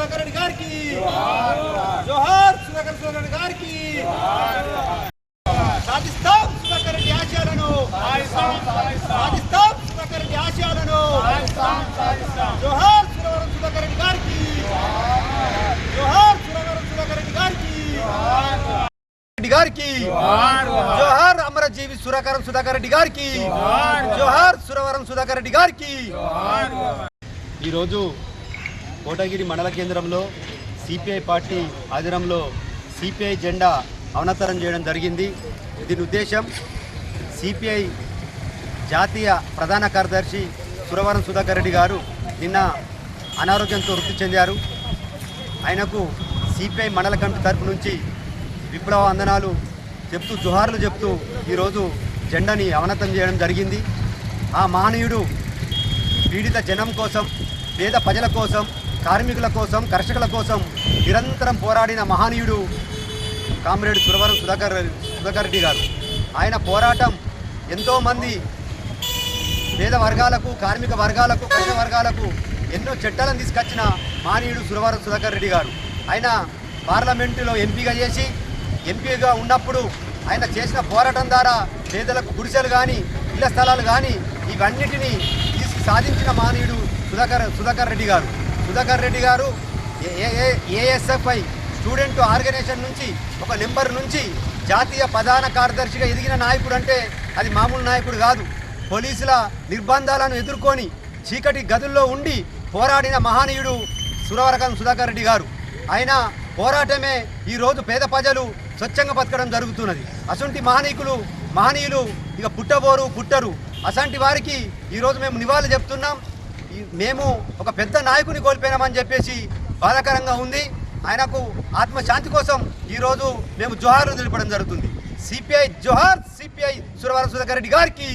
సుధాకర్ రెడ్డి గారికి జోహార్ సుధాకర్ సుధాకర్ రెడ్డి గారికి సాధిస్తాం సుధాకర్ రెడ్డి ఆశయాలను సాధిస్తాం సుధాకర్ రెడ్డి ఆశయాలను జోహార్ సురవరం సుధాకర్ రెడ్డి గారికి జోహార్ సురవరం సుధాకర్ రెడ్డి గారికి రెడ్డి గారికి జోహార్ అమరజీవి సురకరం సుధాకర్ రెడ్డి గారికి జోహార్ సురవరం సుధాకర్ రెడ్డి గారికి ఈరోజు కోటగిరి మండల కేంద్రంలో సిపిఐ పార్టీ ఆధ్వర్యంలో సిపిఐ జెండా అవనతరం చేయడం జరిగింది. దీని ఉద్దేశం సిపిఐ జాతీయ ప్రధాన కార్యదర్శి సురవరం సుధాకర్ రెడ్డి గారు నిన్న అనారోగ్యంతో వృత్తి చెందారు. ఆయనకు సిపిఐ మండల కమిటీ తరపు నుంచి విప్లవ వందనాలు చెప్తూ జుహార్లు చెప్తూ ఈరోజు జెండాని అవనతం చేయడం జరిగింది. ఆ మహనీయుడు పీడిత జనం కోసం పేద ప్రజల కోసం కార్మికుల కోసం కర్షకుల కోసం నిరంతరం పోరాడిన మహనీయుడు కామ్రేడ్ సురవరం సుధాకర్ సుధాకర్ రెడ్డి గారు. ఆయన పోరాటం ఎంతోమంది పేద వర్గాలకు కార్మిక వర్గాలకు కష్ట వర్గాలకు ఎన్నో చట్టాలను తీసుకొచ్చిన మహనీయుడు సురవరం సుధాకర్ రెడ్డి గారు. ఆయన పార్లమెంటులో ఎంపీగా చేసి ఎంపీగా ఉన్నప్పుడు ఆయన చేసిన పోరాటం ద్వారా పేదలకు గుడిసెలు కానీ ఇళ్ళ స్థలాలు కానీ ఇవన్నిటినీ తీసి సాధించిన మానవుడు సుధాకర్ సుధాకర్ రెడ్డి గారు. సుధాకర్ రెడ్డి గారు ఏఎస్ఎఫ్ఐ స్టూడెంట్ ఆర్గనైజేషన్ నుంచి ఒక నెంబర్ నుంచి జాతీయ ప్రధాన కార్యదర్శిగా ఎదిగిన నాయకుడు అంటే అది మామూలు నాయకుడు కాదు. పోలీసుల నిర్బంధాలను ఎదుర్కొని చీకటి గదుల్లో ఉండి పోరాడిన మహానీయుడు సురవరకం సుధాకర్ రెడ్డి గారు. ఆయన పోరాటమే ఈరోజు పేద ప్రజలు స్వచ్ఛంగా బతకడం జరుగుతున్నది. అసంటి మహనీయులు మహనీయులు ఇక పుట్టబోరు పుట్టరు. అసంటి వారికి ఈరోజు మేము నివాళులు చెప్తున్నాం. మేము ఒక పెద్ద నాయకుని కోల్పోయినామని చెప్పేసి బాధాకరంగా ఉంది. ఆయనకు ఆత్మశాంతి కోసం ఈరోజు మేము జోహార్లు తెలిపడం జరుగుతుంది. సిపిఐ జోహార్ సిపిఐ సురవర సుధాకర్ రెడ్డి గారికి